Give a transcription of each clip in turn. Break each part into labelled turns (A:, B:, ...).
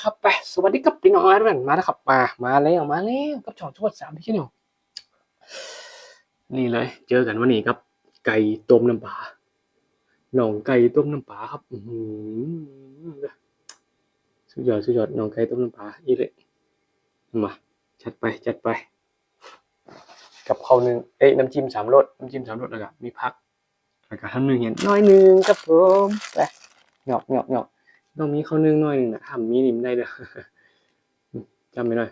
A: ครับไปสวัสดีครับพี่น้องทุกท่านมาแล้วครับมามาแล้วมาแล้วกับช่องชวดสามที่ชนี่นี่เลย เจอกันวันนี้ครับ ไก่ต้มน้ำปลาหนองไก่ต้มน้ำปลาครับสุดยอดสุดยอดหนองไก่ต้มน้ำปลาอีเลยมาจัดไปจัดไป กับข้าวหนึ่งเอ้ยน้ำจิ้มสามรสน้ำจิ้มสามรสแล้วก็มีพักแล้วก็ทำหนึ่งเห็นน้อยหนึ่งครับผมไปหยอกหยอกหยอก ต้องมีข้าวนึ่งหน่อยหนึ่งนะทำมีนิมได้เด้อจำไม่ได้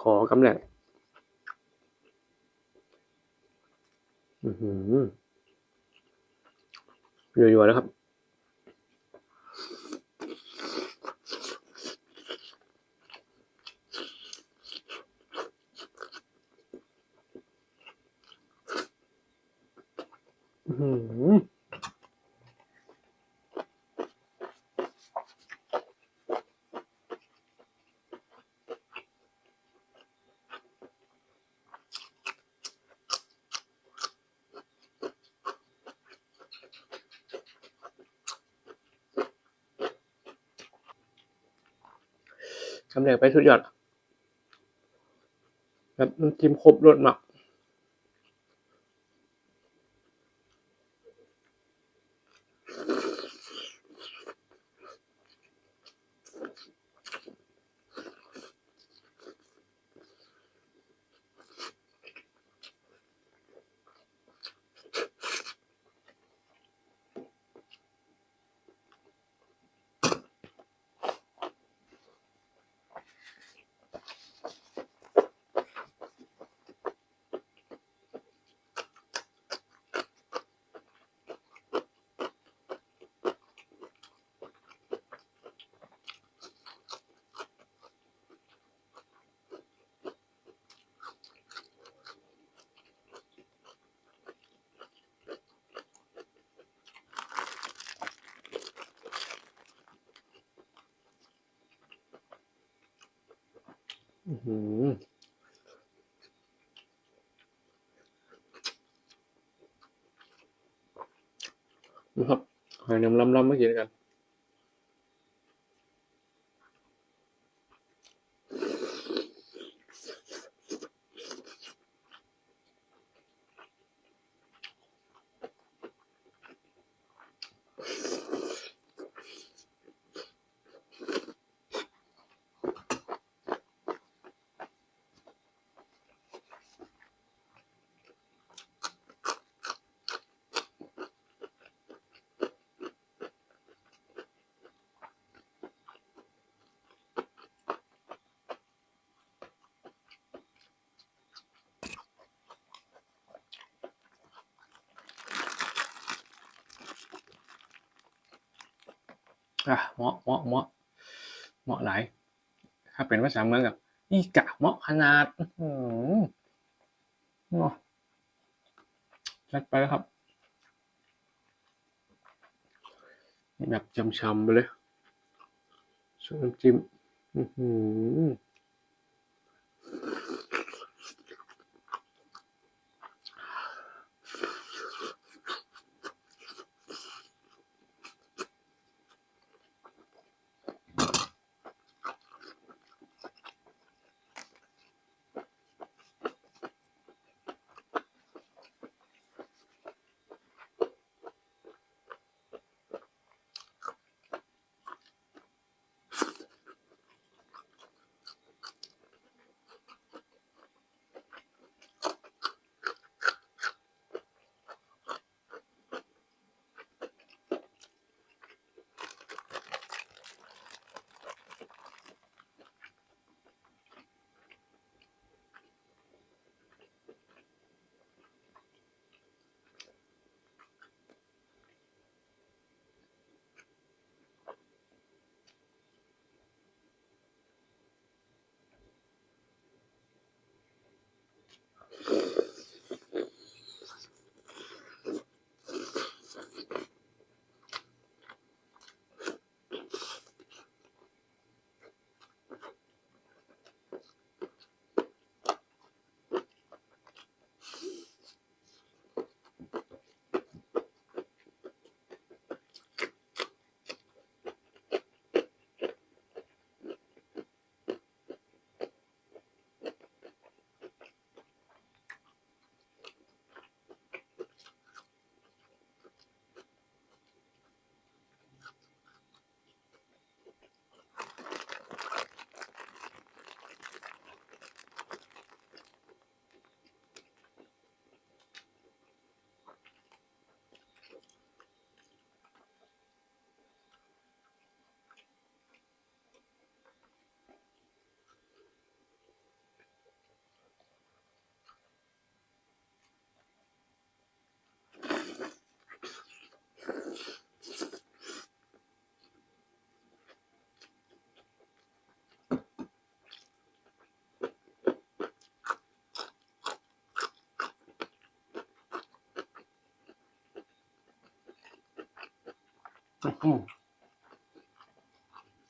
A: ขอกำแหน่งอือหือยัวๆแล้วครับ อื้อหือ ตำแรกไปสุดยอดแบบน้ำจิ้มครบรสมาก อืมนะครับหอยนางรมล้ำๆเมื่อกี้กัน อะเหมาะเหมาะเหมาะเหมาะหลายถ้าเป็นภาษาเมืองกับอีกะเหมาะขนาดอื้อหือเนาะจัดไปแล้วครับแบบจำๆไปเลยส่วนน้ำจิ้ม อือหือ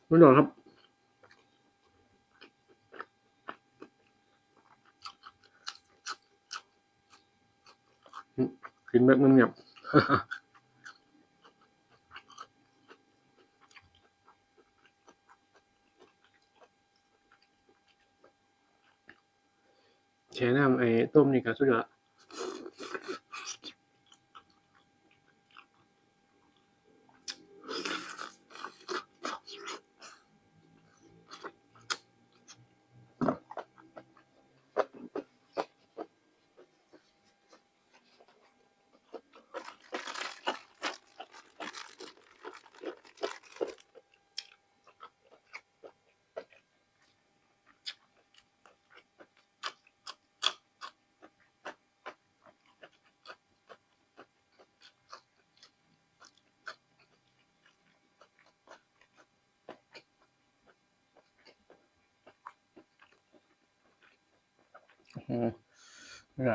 A: ไม่หนอนครับ กินแบบเงียบแช่น้ำไอ้ต้มนี่ก็สุดยอด ล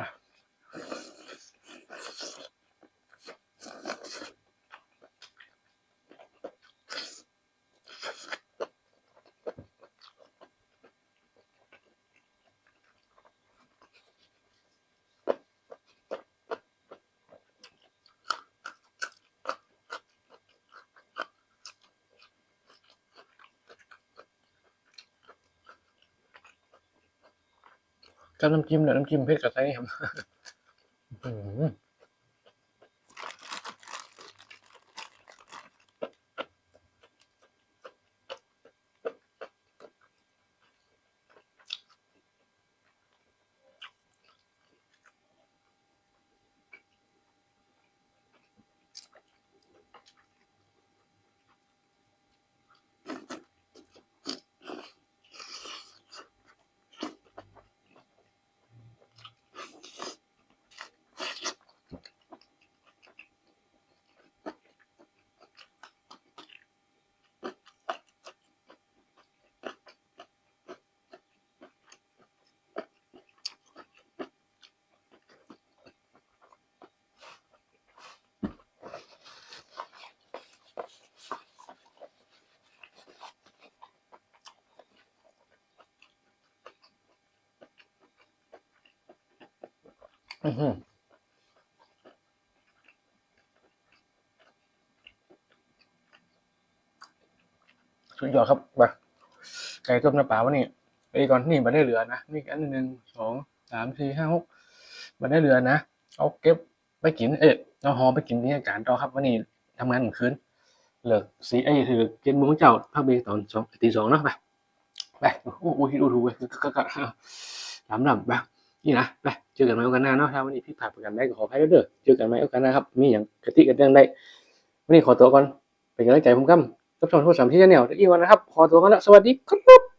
A: กับน้ำจิ้มเนี่ยน้ำจิ้มเผ็ดกับไส้ครับ อืม อือหือสุดยอดครับไปไก่ต้มน้ำปลาวันนี้ไปก่อนนี่มาได้เหลือนะนี่อันหนึ่งสองสามสี่ห้าหกมาได้เหลือนะเอาเก็บไปกินเอ๊ะเอาหอไปกินที่อาการต่อครับวันนี้ทำงานกลางคืนเลิกสีไอ้ถือเจ็ดโมงเจ้าพักเบตอนสองตีสองเนาะไปไปโอ้โหดูดูไปก็ก็ลำลำไป นี่นะไปเจอกันใหม่โอกาสหน้าเนาะถ้าวันนี้พี่ผ่านประกันได้ก็ขออภัยด้วยเด้อเจอกันใหม่โอกาสหน้าครับมีอย่างกระติกันเรื่องได้วันนี้ขอตัวก่อนเป็นกำลังใจผมกั้มรับชมทุกสามที่ชาแนลตะกี้วันนะครับ ขอตัวก่อนละสวัสดีครับ